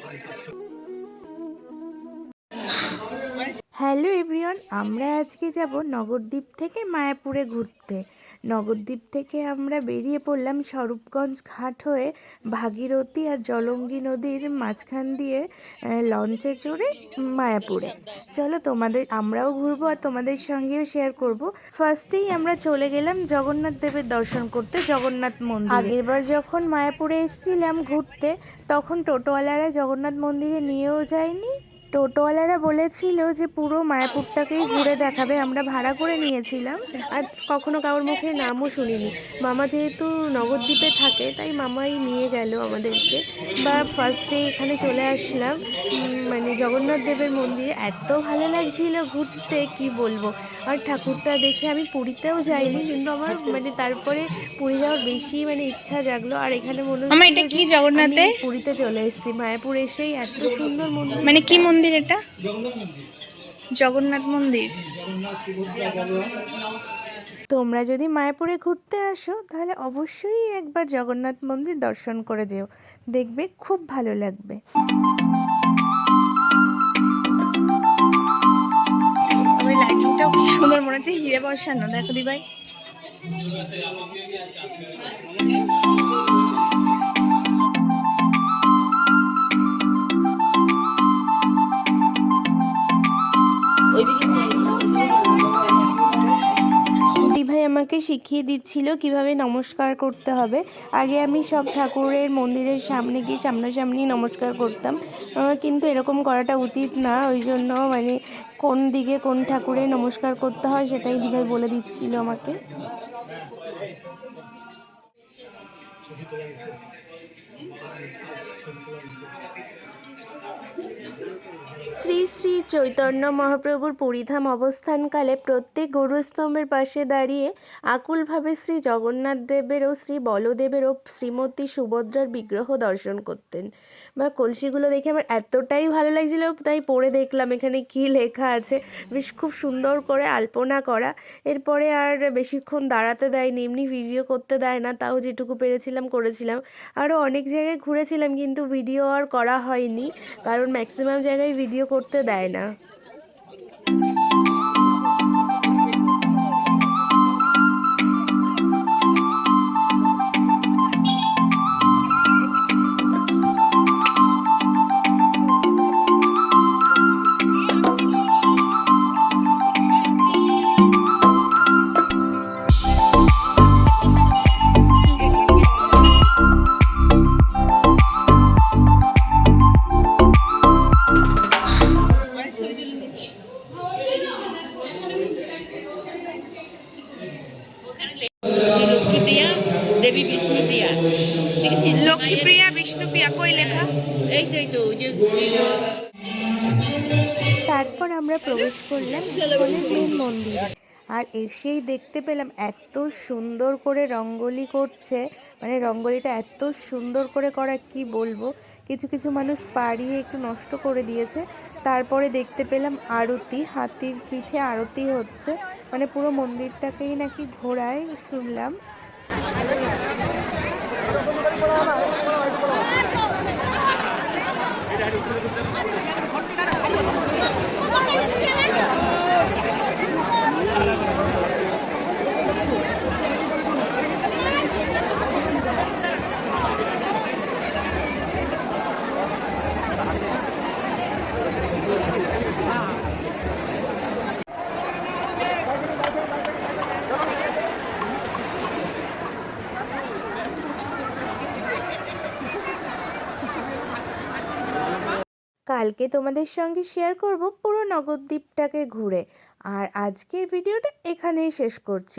はい。হ্যালো everyone, আমরা আজকে যাব নগরদ্বীপ থেকে মায়াপুরে ঘুরতে। নগরদ্বীপ থেকে আমরা বেরিয়ে পড়লাম স্বরূপগঞ্জ ঘাট হয়ে ভাগীরথী আর জলঙ্গি নদীর মাঝখান দিয়ে লঞ্চে চড়ে মায়াপুরে। চলো তোমাদের, আমরাও ঘুরবো আর তোমাদের সঙ্গেও শেয়ার করব। ফার্স্টেই আমরা চলে গেলাম জগন্নাথ দেবের দর্শন করতে, জগন্নাথ মন্দির। আগেরবার যখন মায়াপুরে এসেছিলাম ঘুরতে, তখন টোটোওয়ালারা জগন্নাথ মন্দিরে নিয়েও যায়নি। টোটোওয়ালারা বলেছিল যে পুরো মায়াপুরটাকেই ঘুরে দেখাবে আমরা ভাড়া করে নিয়েছিলাম। আর কখনো কারোর মুখে নামও শুনিনি। মামা যেহেতু নবদ্বীপে থাকে তাই মামাই নিয়ে গেল আমাদেরকে। বা ফার্স্টে এখানে চলে আসলাম। মানে জগন্নাথ দেবের মন্দিরে। এত ভালো লাগছিল ঘুরতে কি বলব? আর ঠাকুরটা দেখে আমি পুরীতেও যাইনি কিন্তু আমার মানে তারপরে পুরী যাওয়ার বেশি মানে ইচ্ছা জাগলো। আর এখানে মনে? আমি পুরীতে চলে এসেছি মায়াপুর এসেই এত সুন্দর মন্দির মানে কি মন্দির এটা? জগন্নাথ মন্দির। তোমরা যদি মায়াপুরে ঘুরতে আসো, তাহলে অবশ্যই একবার জগন্নাথ মন্দির দর্শন করে যেও। দেখবে খুব ভালো লাগবে। লাইটিংটাও সুন্দর মনে হচ্ছে, হিরে বসানো দেখো দি ভাই আমাকে শিখিয়ে দিচ্ছিল কীভাবে নমস্কার করতে হবে। আগে আমি সব ঠাকুরের মন্দিরের সামনে গিয়ে সামনাসামনি নমস্কার করতাম। আমার কিন্তু এরকম করাটা উচিত না। ওই জন্য মানে কোন দিকে কোন ঠাকুরের নমস্কার করতে হয় সেটাই দিভাই বলে দিচ্ছিল আমাকে। শ্রী শ্রী চৈতন্য মহাপ্রভুর পরিধাম অবস্থানকালে প্রত্যেক গরুস্তম্ভের পাশে দাঁড়িয়ে আকুলভাবে শ্রী জগন্নাথ দেবের ও শ্রী বলদেবের ও শ্রীমতী সুভদ্রার বিগ্রহ দর্শন করতেন। বা কলসিগুলো দেখে আমার এতটাই ভালো লাগছিল, তাই পড়ে দেখলাম এখানে কি লেখা আছে। বেশ খুব সুন্দর করে আলপনা করা। এরপরে আর বেশিক্ষণ দাঁড়াতে দেয়নি, এমনি ভিডিও করতে দেয় না, তাও যেটুকু পেরেছিলাম করেছিলাম আরও অনেক জায়গায় ঘুরেছিলাম, কিন্তু ভিডিও আর করা হয়নি। কারণ ম্যাক্সিমাম জায়গায় ভিডিও করতে দেয় না। দেবী বিষ্ণুপ্রিয়া। দেখেছিস? লক্ষ্মীপ্রিয়া বিষ্ণুপ্রিয়া কই লেখা? এইটাই তো ওই যে তারপর আমরা প্রবেশ করলাম ইস্কনের মেন মন্দিরে। আর এসেই দেখতে পেলাম এত সুন্দর করে রঙ্গোলি করছে। মানে রঙ্গোলিটা এত সুন্দর করে করা কি বলব? কিছু কিছু মানুষ পাড়িয়ে একটু নষ্ট করে দিয়েছে। তারপরে দেখতে পেলাম আরতি হাতির পিঠে আরতি হচ্ছে। মানে পুরো মন্দিরটাকেই নাকি ঘোরায় শুনলাম। Thank you. কালকে তোমাদের সঙ্গে শেয়ার করব পুরো নগরদ্বীপটাকে ঘুরে। আর আজকের ভিডিওটা এখানেই শেষ করছি।